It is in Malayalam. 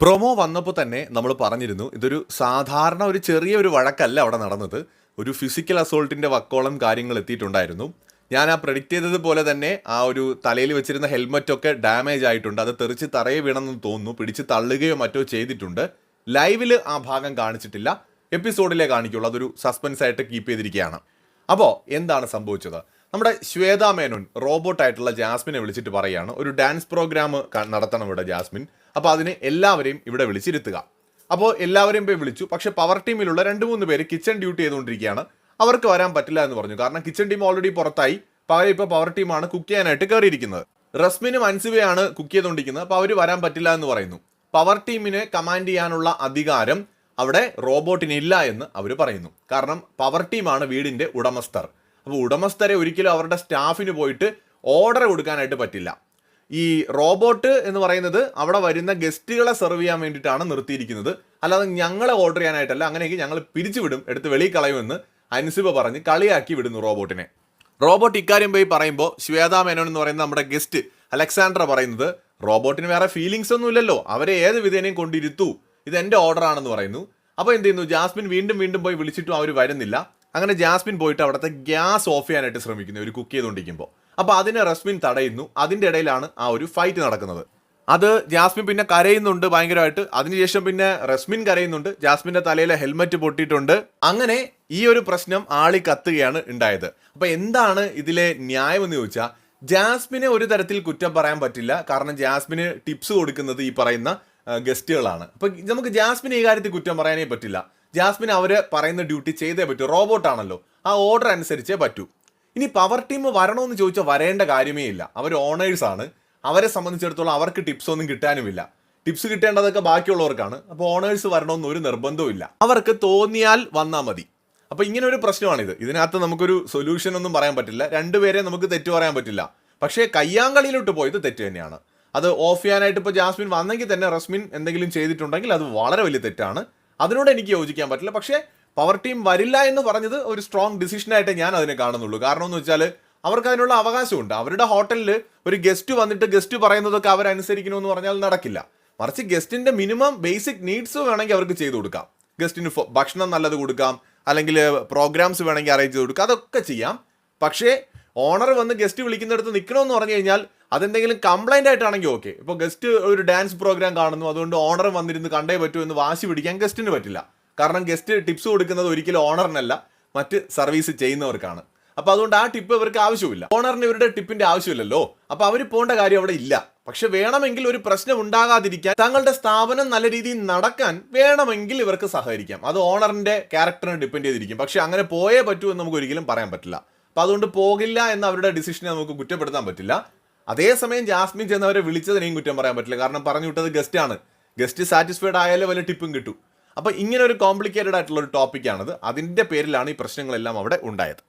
പ്രൊമോ വന്നപ്പോൾ തന്നെ നമ്മൾ പറഞ്ഞിരുന്നു ഇതൊരു സാധാരണ ഒരു ചെറിയ ഒരു വഴക്കല്ല അവിടെ നടന്നത്. ഒരു ഫിസിക്കൽ അസോൾട്ടിന്റെ വക്കോളം കാര്യങ്ങൾ എത്തിയിട്ടുണ്ടായിരുന്നു. ഞാൻ ആ പ്രഡിക്റ്റ് ചെയ്തതുപോലെ തന്നെ ആ ഒരു തലയിൽ വെച്ചിരുന്ന ഹെൽമറ്റ് ഒക്കെ ഡാമേജ് ആയിട്ടുണ്ട്. അത് തെറിച്ച് തറയെ വീണെന്ന് തോന്നുന്നു പിടിച്ച് തള്ളുകയോ മറ്റോ ചെയ്തിട്ടുണ്ട്. ലൈവിൽ ആ ഭാഗം കാണിച്ചിട്ടില്ല. എപ്പിസോഡിലേ കാണിക്കുള്ളൂ. അതൊരു സസ്പെൻസ് ആയിട്ട് കീപ്പ് ചെയ്തിരിക്കുകയാണ്. അപ്പോൾ എന്താണ് സംഭവിച്ചത്? നമ്മുടെ ശ്വേത മേനോൻ റോബോട്ടായിട്ടുള്ള ജാസ്മിനെ വിളിച്ചിട്ട് പറയുകയാണ് ഒരു ഡാൻസ് പ്രോഗ്രാം നടത്തണം ഇവിടെ ജാസ്മിൻ. അപ്പോൾ അതിന് എല്ലാവരെയും ഇവിടെ വിളിച്ചിരുത്തുക. അപ്പോൾ എല്ലാവരെയും പോയി വിളിച്ചു. പക്ഷേ പവർ ടീമിലുള്ള രണ്ട് മൂന്ന് പേര് കിച്ചൺ ഡ്യൂട്ടി ചെയ്തുകൊണ്ടിരിക്കുകയാണ്. അവർക്ക് വരാൻ പറ്റില്ല എന്ന് പറഞ്ഞു. കാരണം കിച്ചൺ ടീം ഓൾറെഡി പുറത്തായി. പകരം ഇപ്പോൾ പവർ ടീമാണ് കുക്ക് ചെയ്യാനായിട്ട് കയറിയിരിക്കുന്നത് റസ്മിനും അൻസുവയാണ് കുക്ക് ചെയ്തുകൊണ്ടിരിക്കുന്നത്. അപ്പോൾ അവർ വരാൻ പറ്റില്ല എന്ന് പറയുന്നു. പവർ ടീമിനെ കമാൻഡ് ചെയ്യാനുള്ള അധികാരം അവിടെ റോബോട്ടിനില്ല എന്ന് അവർ പറയുന്നു. കാരണം പവർ ടീമാണ് വീടിന്റെ ഉടമസ്ഥർ. അപ്പോൾ ഉടമസ്ഥരെ ഒരിക്കലും അവരുടെ സ്റ്റാഫിന് പോയിട്ട് ഓർഡർ കൊടുക്കാനായിട്ട് പറ്റില്ല. ഈ റോബോട്ട് എന്ന് പറയുന്നത് അവിടെ വരുന്ന ഗസ്റ്റുകളെ സെർവ് ചെയ്യാൻ വേണ്ടിയിട്ടാണ് നിർത്തിയിരിക്കുന്നത്. അല്ലാതെ ഞങ്ങളെ ഓർഡർ ചെയ്യാനായിട്ടല്ല അങ്ങനെയെങ്കിൽ ഞങ്ങൾ പിരിച്ചുവിടും എടുത്ത് വെളിയിൽ കളയുമെന്ന് അൻസിബ പറഞ്ഞ് കളിയാക്കി വിടുന്നു റോബോട്ടിനെ റോബോട്ട് ഇക്കാര്യം പോയി പറയുമ്പോൾ ശ്വേത മേനോൻ എന്ന് പറയുന്ന നമ്മുടെ ഗസ്റ്റ് അലക്സാണ്ടർ പറയുന്നത് റോബോട്ടിന് വേറെ ഫീലിങ്സ് ഒന്നും ഇല്ലല്ലോ അവരെ ഏത് വിധേനയും കൊണ്ടിരുത്തു ഇത് എന്റെ ഓർഡർ ആണെന്ന് പറയുന്നു. അപ്പോൾ എന്ത് ചെയ്യുന്നു? ജാസ്മിൻ വീണ്ടും വീണ്ടും പോയി വിളിച്ചിട്ടും അവർ വരുന്നില്ല. അങ്ങനെ ജാസ്മിൻ പോയിട്ട് അവിടുത്തെ ഗ്യാസ് ഓഫ് ചെയ്യാനായിട്ട് ശ്രമിക്കുന്നു ഒരു കുക്ക് ചെയ്തുകൊണ്ടിരിക്കുമ്പോൾ അപ്പോൾ അതിനെ റസ്മിൻ തടയുന്നു. അതിന്റെ ഇടയിലാണ് ആ ഒരു ഫൈറ്റ് നടക്കുന്നത്. അത് ജാസ്മിൻ പിന്നെ കരയുന്നുണ്ട് ഭയങ്കരമായിട്ട്. അതിനുശേഷം പിന്നെ റസ്മിൻ കരയുന്നുണ്ട്. ജാസ്മിന്റെ തലയിലെ ഹെൽമറ്റ് പൊട്ടിയിട്ടുണ്ട്. അങ്ങനെ ഈ ഒരു പ്രശ്നം ആളി കത്തുകയാണ് ഉണ്ടായത്. അപ്പൊ എന്താണ് ഇതിലെ ന്യായം എന്ന് ചോദിച്ചാൽ ജാസ്മിനെ ഒരു തരത്തിൽ കുറ്റം പറയാൻ പറ്റില്ല. കാരണം ജാസ്മിന് ടിപ്സ് കൊടുക്കുന്നത് ഈ പറയുന്ന ഗസ്റ്റുകളാണ്. അപ്പൊ നമുക്ക് ജാസ്മിന് ഈ കാര്യത്തിൽ കുറ്റം പറയാനേ പറ്റില്ല. ജാസ്മിൻ അവർ പറയുന്ന ഡ്യൂട്ടി ചെയ്തേ പറ്റൂ. റോബോട്ടാണല്ലോ ആ ഓർഡർ അനുസരിച്ചേ പറ്റൂ. ഇനി പവർ ടീം വരണമെന്ന് ചോദിച്ചാൽ വരേണ്ട കാര്യമേ ഇല്ല. അവർ ഓണേഴ്സ് ആണ്. അവരെ സംബന്ധിച്ചിടത്തോളം അവർക്ക് ടിപ്സ് ഒന്നും കിട്ടാനുമില്ല. ടിപ്സ് കിട്ടേണ്ടതൊക്കെ ബാക്കിയുള്ളവർക്കാണ്. അപ്പോൾ ഓണേഴ്സ് വരണമെന്ന് ഒരു നിർബന്ധവുമില്ല അവർക്ക് തോന്നിയാൽ വന്നാൽ മതി. അപ്പോൾ ഇങ്ങനെ ഒരു പ്രശ്നമാണിത്. ഇതിനകത്ത് നമുക്കൊരു സൊല്യൂഷൻ ഒന്നും പറയാൻ പറ്റില്ല. രണ്ടുപേരെ നമുക്ക് തെറ്റു പറയാൻ പറ്റില്ല. പക്ഷേ കയ്യാങ്കളിയിലോട്ട് പോയത് തെറ്റ് തന്നെയാണ്. അത് ഓഫ് ചെയ്യാനായിട്ട് ഇപ്പോൾ ജാസ്മിൻ വന്നെങ്കിൽ തന്നെ റസ്മിൻ എന്തെങ്കിലും ചെയ്തിട്ടുണ്ടെങ്കിൽ അത് വളരെ വലിയ തെറ്റാണ്. അതിനോട് എനിക്ക് യോജിക്കാൻ പറ്റില്ല. പക്ഷേ പവർ ടീം വരില്ല എന്ന് പറഞ്ഞത് ഒരു സ്ട്രോങ് ഡിസിഷനായിട്ട് ഞാൻ അതിനെ കാണുന്നുള്ളൂ. കാരണം എന്ന് വെച്ചാൽ അവർക്ക് അതിനുള്ള അവകാശമുണ്ട്. അവരുടെ ഹോട്ടലിൽ ഒരു ഗസ്റ്റ് വന്നിട്ട് ഗസ്റ്റ് പറയുന്നതൊക്കെ അവരനുസരിക്കണമെന്ന് പറഞ്ഞാൽ നടക്കില്ല. മറിച്ച് ഗസ്റ്റിന്റെ മിനിമം ബേസിക് നീഡ്സ് വേണമെങ്കിൽ അവർക്ക് ചെയ്തു കൊടുക്കാം. ഗസ്റ്റിന് ഭക്ഷണം നല്ലത് കൊടുക്കാം. അല്ലെങ്കിൽ പ്രോഗ്രാംസ് വേണമെങ്കിൽ അറേഞ്ച് ചെയ്ത് കൊടുക്കാം. അതൊക്കെ ചെയ്യാം. പക്ഷേ ഓണർ വന്ന് ഗസ്റ്റ് വിളിക്കുന്നിടത്ത് നിൽക്കണമെന്ന് പറഞ്ഞു കഴിഞ്ഞാൽ അതെന്തെങ്കിലും കംപ്ലൈന്റ് ആയിട്ടാണെങ്കിൽ ഓക്കെ ഇപ്പോൾ ഗസ്റ്റ് ഒരു ഡാൻസ് പ്രോഗ്രാം കാണുന്നു അതുകൊണ്ട് ഓണർ വന്നിരുന്ന് കണ്ടേ പറ്റൂ എന്ന് വാശി പിടിക്കാൻ ഗസ്റ്റിന് പറ്റില്ല. കാരണം ഗസ്റ്റ് ടിപ്സ് കൊടുക്കുന്നത് ഒരിക്കലും ഓണറിനല്ല മറ്റ് സർവീസ് ചെയ്യുന്നവർക്കാണ്. അപ്പോൾ അതുകൊണ്ട് ആ ടിപ്പ് ഇവർക്ക് ആവശ്യമില്ല ഓണറിന് ഇവരുടെ ടിപ്പിന്റെ ആവശ്യമില്ലല്ലോ. അപ്പോൾ അവർ പോകേണ്ട കാര്യം അവിടെ ഇല്ല. പക്ഷെ വേണമെങ്കിൽ ഒരു പ്രശ്നം ഉണ്ടാകാതിരിക്കാൻ തങ്ങളുടെ സ്ഥാപനം നല്ല രീതിയിൽ നടക്കാൻ വേണമെങ്കിൽ ഇവർക്ക് സഹകരിക്കാം. അത് ഓണറിന്റെ ക്യാരക്ടറിനെ ഡിപ്പെൻഡ് ചെയ്തിരിക്കും. പക്ഷെ അങ്ങനെ പോയേ പറ്റൂ എന്ന് നമുക്ക് ഒരിക്കലും പറയാൻ പറ്റില്ല. അപ്പോൾ അതുകൊണ്ട് പോകില്ല എന്ന അവരുടെ ഡിസിഷനെ നമുക്ക് കുറ്റപ്പെടുത്താൻ പറ്റില്ല. അതേസമയം ജാസ്മിൻ ചെന്നവരെ വിളിച്ചതിനെയും കുറ്റം പറയാൻ പറ്റില്ല. കാരണം പറഞ്ഞു വിട്ടത് ഗസ്റ്റ് ആണ്. ഗസ്റ്റ് സാറ്റിസ്ഫൈഡ് ആയാലേ വല്ല ടിപ്പും കിട്ടും. അപ്പോൾ ഇങ്ങനെ ഒരു കോംപ്ലിക്കേറ്റഡ് ആയിട്ടുള്ള ഒരു ടോപ്പിക്കാണത് അതിന്റെ പേരിലാണ് ഈ പ്രശ്നങ്ങളെല്ലാം അവിടെ ഉണ്ടായത്.